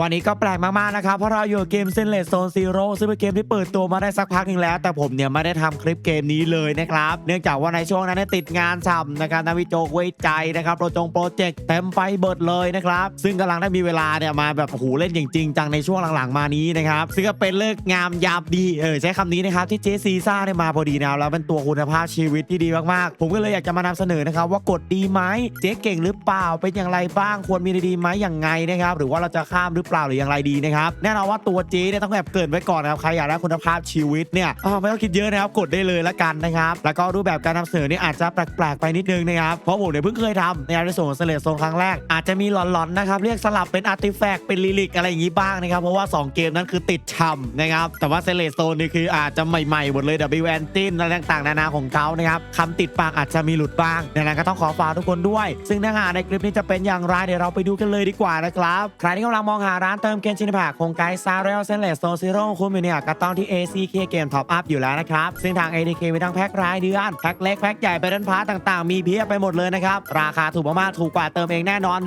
วันนี้ก็แปลกมากๆนะครับเพราะเราอยู่เกมเซนเลสโซนซีโร่ซึ่งเป็นเกมที่เปิดตัวมาได้สักพักนึงแล้ว แต่ผมเนี่ยไม่ได้ทำคลิปเกมนี้เลยนะครับเนื่องจากว่าในช่วงนั้นติดงานฉ่ำนะครับนาวิโจกไว้ใจนะครับโปรจงโปรเจกต์เต็มไปเบิดเลยนะครับซึ่งกำลังได้มีเวลาเนี่ยมาแบบโอ้โหเล่นจริงๆจังในช่วงหลังๆมานี้นะครับซึ่งก็เป็นเลิกงามยามดีเออใช้คำนี้นะครับที่เจซีซ่าได้มาพอดีนะครับแล้วเป็นตัวคุณภาพชีวิตที่ดีมากๆ ผมก็เลยอยากจะมานำเสนอนะครับว่ากดดีไหมเจ๊เก่งหรือเปล่าเป็นอย่างไรบ้างควรมีดีไหมอย่างไงนะครับหรือว่าเราจะข้ามหรือเปล่าหรืออย่างไรดีนะครับแน่นอนว่าตัวจ๊เนี่ยต้องแบบเกินไว้ก่อนนะครับใครอยากได้คุณภาพชีวิตเนี่ยไม่ต้องคิดเยอะนะครับกดได้เลยละกันนะครับแล้วก็รูปแบบการนำเสนอเนี่ยอาจจะแปลกๆไปนิดนึงนะครับเพราะผมเนี่ยเพิ่งเคยทำในส่วนของเสลดโซนครั้งแรกอาจจะมีหลอนๆนะครับเรียกสลับเป็นอาร์ติแฟกต์เป็นลิลิกอะไรอย่างนี้บ้างนะครับเพราะว่า 2 เกมนั้นคือติดช่ำนะครับแต่ว่าเซเลโซนนี่คืออาจจะใหม่ๆหมดเลย W แอนตินอะไรต่างๆ นานาของเขานะครับคำติดปากอาจจะมีหลุดบ้างดังนั้นก็ต้องขอฝากทุกคนด้วย ซึ่งเนื้อหาในคลิปนี้จะเป็นอย่างไรเดี๋ยวเราไปดูกันเลยดีกว่านะครับใครที่กำลังมองหาร้านเติมเกมชินแพคโคงไกด์ซาเรลเซนเลสโซซีโร่คุ้มอยู่เนี่ยก็ต้องที่ ACK เกมท็อปอัพอยู่แล้วนะครับ ซึ่งทาง ADK มีทั้งแพ็ครายเดือน แพ็คเล็ก แพ็คใหญ่ไปดันพาร์ต่างๆ มีเพียบไปหมดเลยนะครับ ราคาถูกมากๆ ถูกกว่าเติมเองแน่นอน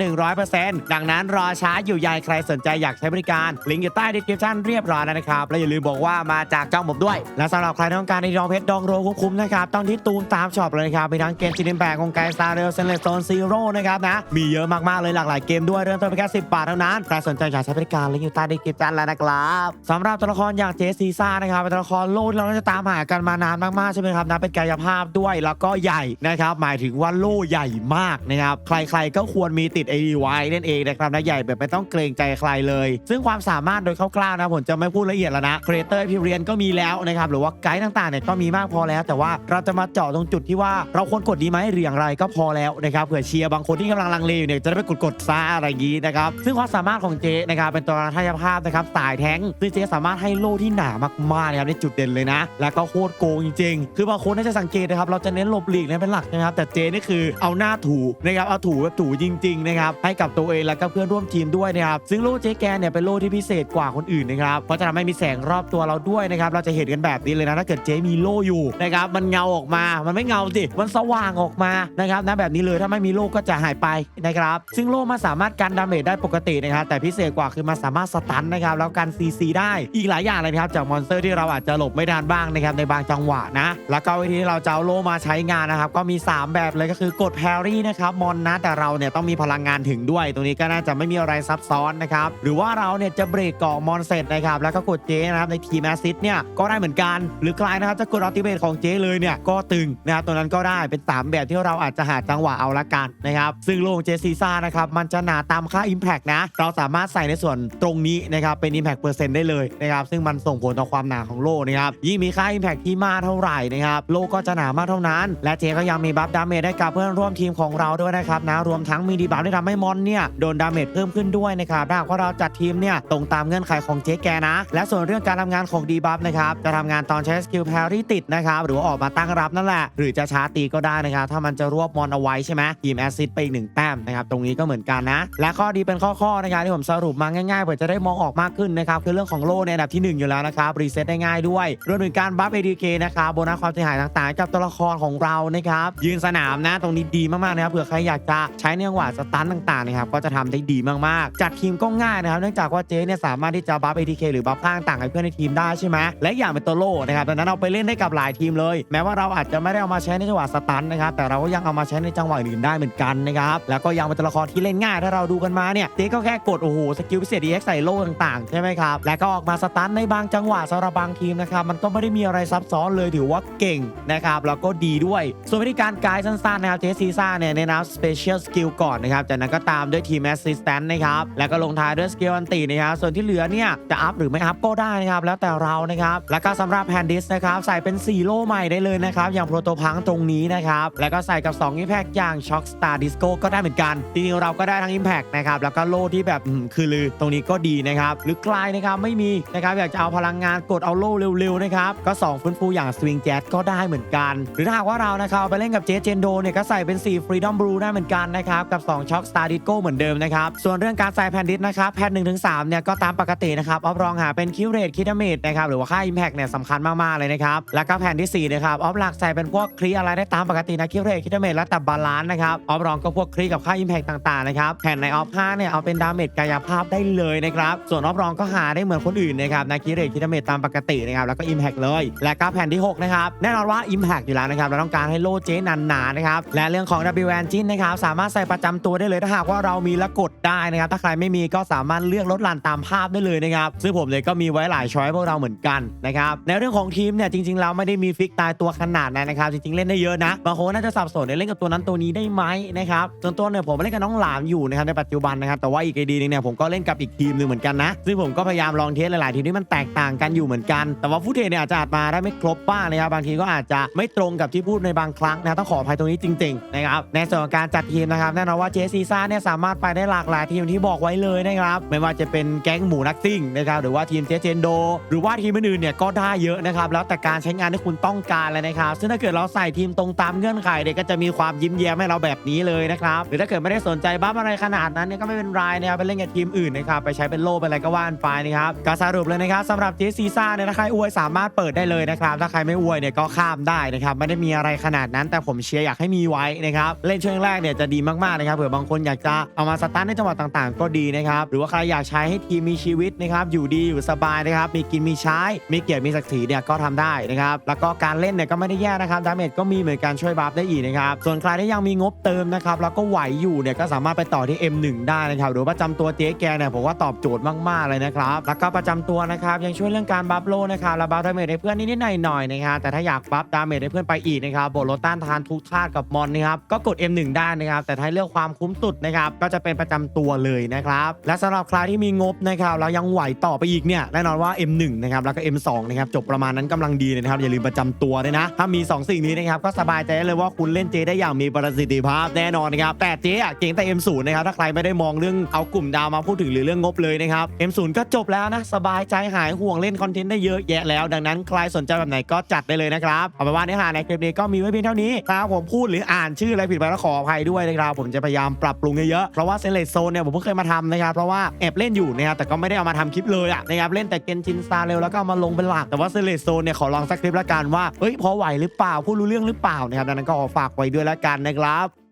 100%ดังนั้นรอช้าอยู่ใหญ่ใครสนใจอยากใช้บริการ ลิงก์อยู่ใต้ดีสคริปชั่นเรียบร้อยแล้วนะครับ และอย่าลืมบอกว่ามาจากจ้องผมด้วย และสำหรับใครที่ต้องการในดองเพชรดองโรคุ้มๆนะครับต้องที่ตูมตามช็อปเลยครับมีทั้งเกมจินแบกของไกด์ซาเรลเซนเลสโซนซีโร่นะครับนะมีเยอะมากๆเลยหลากหลายเกมด้วยเริ่มต้นเพียงแค่10บาทเท่านั้นใครสนใจอยากใช้บริการลิงก์อยู่ใต้ดีคริปชั่นแล้วนะครับสำหรับตัวละครอย่างเจสซีซ่านะครับเป็นตัวละครโลกที่เราจะตามหากันมานานมากๆใช่ไหมครับนะเป็นกายภาพด้วยแล้วก็ใหญ่นะครับหมายถึงว่าโล่ใหญ่มากนะครับใครๆก็ควรมีติด ADY นั่นเองนะครับนะใหญ่แบบไม่ต้องเกรงใจใครเลย ซึ่งความสามารถโดยคร่าวๆนะผมจะไม่พูดละเอียดแล้วนะครีเอเตอร์พิเรียนก็มีแล้วนะครับหรือว่าไกด์ต่างๆเนี่ยก็มีมากพอแล้ว แต่ว่าเราจะมาเจาะตรงจุดที่ว่าเราควรกดดีไหมหรืออย่างไรก็พอแล้วนะครับเผื่อเชียร์บางคนที่กำลังลังเลอยู่เนี่ยจะได้ไปกดกดๆซาอะไรอย่างนี้นะครับซึ่งความสามารถของเจนะครับเป็นตัวทัยภาพนะครับสายแท้งซึ่งเจสามารถให้โล่ที่หนามากๆนะครับในจุดเด่นเลยนะ แล้วก็โคตรโกงจริงๆ คือบางคนน่าจะสังเกตนะครับเราจะเน้นหลบหลีกเนี่ยเป็นหลักนะครับ แต่เจนี่คือเอาหน้าถูนะครับเอาถูแบบถูจริงๆนะครับให้กับตัวเองแล้วก็เพื่อนร่วมทีมด้วยนะครับซึ่งโล่เจแกนเนี่ยเป็นโล่ที่พิเศษกว่าคนอื่นนะครับเพราะจะทำให้มีแสงรอบตัวเราด้วยนะครับเราจะเห็นกันแบบนี้เลยนะถ้าเกิดเจมีโล่อยู่นะครับมันเงาออกมา มันไม่เงาสิมันสว่างออกมานะครับนะแบบนี้เลยถ้าไม่มีโล่ก็จะหายไปนะครับซึ่งโล่มันสามารถกันดาเมจได้ปกตินะครับแต่พิเศษกว่าคือมันสามารถสตันนะครับแล้วกันซีซีได้อีกหลายอย่างเลยนะครับจากมอนสเตอร์ที่เราอาจจะหลบไม่ทันบ้างนะครับในบางจังหวะนะ แล้วก็วิธีที่เราจะเอาโลมาใช้งานนะครับก็มี 3 แบบเลยก็คือกดแพรรี่นะครับมอนนะแต่เราเนี่ยต้องมีพลังงานถึงด้วย ตรงนี้ก็น่าจะไม่มีอะไรซับซ้อนนะครับหรือว่าเราเนี่ยจะเบรกเกาะมอนเสร็จนะครับแล้วก็กดเจนะครับในทีมแอซิดเนี่ยก็ได้เหมือนกัน หรือกลายนะครับจะกดอัลติเมทของเจเลยเนี่ยก็ตึงนะครับตัวนั้นก็ได้เป็น 3 แบบที่เราอาจจะหาจังหวะเอาละกันนะครับซึ่งโล่ของเจซีซ่านะครับมันจะหนาตามค่า Impact นะเราสามารถส่ในส่วนตรงนี้นะครับเป็น Impact เปอร์เซ็นต์ได้เลยนะครับซึ่งมันส่งผลต่อความหนาของโล่นะครับยิ่งมีค่า Impact ที่มากเท่าไหร่นะครับโล่ก็จะหนามากเท่านั้น และเจก็ยังมีบัฟดาเมจให้กับเพื่อนร่วมทีมของเราด้วยนะครับนะรวมทั้งมีดีบัฟที่ทำให้มอนเนี่ยโดนดาเมจเพิ่มขึ้นด้วยนะครับถ้าหากว่าเราจัดทีมเนี่ยตรงตามเงื่อนไขของเจแกนะ และส่วนเรื่องการทำงานของดีบัฟนะครับจะทำงานตอนใช้สกิลแพรรี่ติดนะครับหรือว่าออกมาตั้งรับนั่นแหละ หรือจะชาร์ตีก็ได้นะครับถ้ามันจะรวบมอนเอาไว้ใช่ไหมทีมแอซิดไปอีกหนึ่งแต้มนะครับตรงนี้ก็เหมือนกันนะ และข้อดีเป็นข้อๆนะครับที่ผมสรุปุปมาง่ายๆเพื่อจะได้มองออกมากขึ้นนะครับคือเรื่องของโล่ในอันดับที่ 1 อยู่แล้วนะครับรีเซ็ตได้ง่ายด้วยรวมถึงการบัฟ ADK นะครับโบนัสความเสียหายต่างๆ กับตัวละครของเรานะครับยืนสนามนะตรงนี้ดีมากๆนะครับเผื่อใครอยากจะใช้ในจังหวะสตันต่างๆนะครับก็จะทำได้ดีมากๆ จัดทีมก็ง่ายนะครับเนื่องจากว่าเจ๊เนี่ยสามารถที่จะบัฟ ADK หรือบัฟข้างต่างให้เพื่อนในทีมได้ใช่ไหมและอย่างเป็นตัวโล่นะครับดังนั้นเอาไปเล่นได้กับหลายทีมเลย แม้ว่าเราอาจจะไม่ได้เอามาใช้ในจังหวะสตันนะครับแต่เราก็ยังเอามาใช้ในจังหวะอื่นได้เหมือนกันนะครับแล้วก็ยังเป็นตัวละครที่เล่นง่ายถ้าเราดูกันมาเนี่ยเจ๊ก็แค่กดโอ้โหสกิลพิเศษ EX ใส่โล่ต่างๆ ใช่ไหมครับ และก็ออกมาสตันในบางจังหวะสำหรับบางทีมนะครับ มันก็ไม่ได้มีอะไรซับซ้อนเลยถือว่าเก่งนะครับ แล้วก็ดีด้วย ส่วนวิธีการไกด์สั้นๆนะครับเจสซีซ่าเนี่ยในนาม Special Skill ก่อนนะครับ จากนั้นก็ตามด้วยทีม Assistant นะครับ แล้วก็ลงท้ายด้วยสกิลอันตีนะครับ ส่วนที่เหลือเนี่ยจะอัพหรือไม่อัพก็ได้นะครับ แล้วแต่เรานะครับ แล้วก็สำหรับแฮนดิสนะครับใส่เป็น4โล่ใหม่ได้เลยนะครับอย่างโปรโตพังตรงนี้นะครับ แล้วก็ใส่กับ2 Impact อย่าง Shock Star Disco ก็ได้เหมือนกันจริงๆเราก็ได้ทั้ง Impact นะครับแล้วก็โล่ที่แบบคือลือตรงนี้ก็ดีนะครับ หรือกลายนะครับไม่มีนะครับอยากจะเอาพลังงานกดเอาโล่เร็วๆนะครับก็2ฟื้นฟูอย่าง Swing Jet ก็ได้เหมือนกัน หรือถ้าหากว่าเรานะครับเอาไปเล่นกับเจเจนโดเนี่ยก็ใส่เป็น4 Freedom Blue ได้เหมือนกันนะครับกับ2 Shock Star Disco เหมือนเดิมนะครับส่วนเรื่องการใส่แผ่นดิสนะครับแผ่น1-3ถึง3เนี่ยก็ตามปกตินะครับออฟรองหาเป็นคิวเรทคิดเมจนะครับหรือว่าค่า Impact เนี่ยสำคัญมากๆเลยนะครับแล้วก็แผ่นที่4นะครับออฟหลักใส่เป็นพวกคลีอะไรได้ตามปกตินะคิวเรทคิดเมจแล้วแต่บาลานซ์นะครับออฟรองก็พวกคลีกับค่า Impact ต่างๆนะครับแผ่นในออฟ5เนี่ยเอาเป็นดาเมจกายภาพได้เลยนะครับ ส่วนรอบรองก็หาได้เหมือนคนอื่นนะครับนาคิเรคิดาเมตตามปกตินะครับแล้วก็ Impact เลย และก็แผ่นที่ 6 นะครับ แน่นอนว่า Impact อยู่แล้วนะครับเราต้องการให้โลเจนันหนาๆนะครับและเรื่องของ W e n g i n นะครับสามารถใส่ประจำตัวได้เลยถ้าหากว่าเรามีและกดได้นะครับถ้าใครไม่มีก็สามารถเลือกลดหลั่นตามภาพได้เลยนะครับซึ่งผมเลยก็มีไว้หลายช้อยพวกเราเหมือนกันนะครับในเรื่องของทีมเนี่ยจริงๆเราไม่ได้มีฟิกตายตัวขนาดนั้นนะครับจริงๆเล่นได้เยอะนะบางคนน่าจะสับสนในเล่นกับตัวนั้นตัวนี้ได้ไหมนะครับส่วนตัวเนี่ยผมเล่นกับน้องหลามอยู่นะครับในปัจจุบันนะครับแต่ว่าอีกไอดีนึงเนี่ยผมก็เล่นกับอีกทีมหนึ่งเหมือนกันนะ ซึ่งผมก็พยายามลองเทสหลาย ๆ ทีมที่มันแตกต่างกันอยู่เหมือนกัน แต่ว่าฟุตเทจเนี่ยอาจจะอาจมาได้ไม่ครบบ้างนะครับ บางทีก็อาจจะไม่ตรงกับที่พูดในบางครั้งนะ ต้องขออภัยตรงนี้จริง ๆ นะครับ ในส่วนของการจัดทีมนะครับ แน่นอนว่าเจสซีซ่าเนี่ยสามารถไปได้หลากหลายทีมที่บอกไว้เลยนะครับ ไม่ว่าจะเป็นแก๊งหมูนักซิ่งนะครับหรือว่าทีมเจเจนโด หรือว่าทีมอื่นๆเนี่ยก็ได้เยอะนะครับแล้วแต่การใช้งานที่คุณต้องการเลยนะครับ ซึ่งถ้าเกิดเราใส่ทีมตรงตามเงื่อนไขเนี่ยก็จะมีความยิ้มแย้มให้เราแบบนี้เลยนะครับหรือถ้าเกิดไม่ได้สนใจบ้าอะไรขนาดนั้นเนี่ยก็ไม่เป็นไรนะครับไปเล่นกับทีมอื่นนะครับไปใช้เป็นโล่เป็นอะไรก็ว่านไปนะครับก็สรุปเลยนะครับสำหรับเจสซีซ่าเนี่ยถ้าใครอวยสามารถเปิดได้เลยนะครับถ้าใครไม่อวยเนี่ยก็ข้ามได้นะครับไม่ได้มีอะไรขนาดนั้น แต่ผมเชียร์อยากให้มีไว้นะครับเล่นช่วงแรกเนี่ยจะดีมากๆนะครับเผื่อบางคนอยากจะเอามาสตาร์ทในจังหวะต่างๆ ก็ดีนะครับหรือว่าใครอยากใช้ให้ทีมมีชีวิตนะครับอยู่ดีอยู่สบายนะครับมีกินมีใช้มีเกียรติมีศักดิ์ศรีเนี่ยก็ทำได้นะครับแล้วก็การเล่นเนี่ยก็ไม่ได้แย่นะครับดาเมจก็มีเหมือนกันช่วยบัฟได้อีกนะครับส่วนใครที่ยังมีงบเติมนะครับแล้วก็ไหวอยู่เนี่ยก็สามารถไปต่อที่ M1 ได้นะครับหรือว่าประจำตัวเจ๊แกเนี่ยผมว่าตอบโจทย์มากๆเลยนะครับแล้วก็ประจำตัวนะครับยังช่วยเรื่องการบัฟโลนะครับและบัฟดาเมจให้เพื่อนนิดๆหน่อยๆนะครับแต่ถ้าอยากบัฟดาเมจให้เพื่อนไปอีกนะครับบทลดต้านทานทุกธาตุกับมอนนะครับก็กด M1 ได้นะครับแต่ถ้าเลือกความคุ้มสุดนะครับก็จะเป็นประจำตัวเลยนะครับและสำหรับใครที่มีงบนะครับแล้วยังไหวต่อไปอีกเนี่ยแน่นอนว่า M1 นะครับแล้วก็ M2 นะครับจบประมาณนั้นกำลังดีนะครับอย่าลืมประจำตัวด้วยนะ ถ้ามี 2 สิ่งนี้นะครับก็สบายใจเลยว่าคุณเล่นเจได้อย่างมีประสิทธิภาพแน่นอนนะครับแต่เจอะเก่งแต่ M0 นะครับถ้าใครไม่ได้มองเรื่องเอากลุ่มดาวมาพูดถึงหรือเรื่องงบเลยนะครับ M0 ก็จบแล้วนะ สบายใจหายห่วงเล่นคอนเทนต์ได้เยอะแยะแล้ว ดังนั้นใครสนใจแบบไหนก็จัดได้เลยนะครับเอาเป็นว่าเนื้อหาในคลิปนี้ก็มีไว้เพียงเท่านี้ถ้าผมพูดหรืออ่านชื่ออะไรผิดไปก็ขออภัยด้วยนะครับผมจะพยายามปรับปรุงเยอะๆเพราะว่าเซเลโซนเนี่ยผมเพิ่งเคยมาทำนะครับเพราะว่าแอบเล่นอยู่นะครับแต่ก็ไม่ได้เอามาทำคลิปเลยอะนะครับเล่นแต่เกนจินซาเร็วแล้วก็เอามาลงเป็นหลักแต่ว่าเซเลโซนเนี่ยขอลองสักคลิปละกันว่าเฮ้ยพอไหวหรือเปล่าพูดรู้เรื่องหรือเปล่านะครับดังนั้นก็ขอฝากไว้ด้วยละกันนะครับ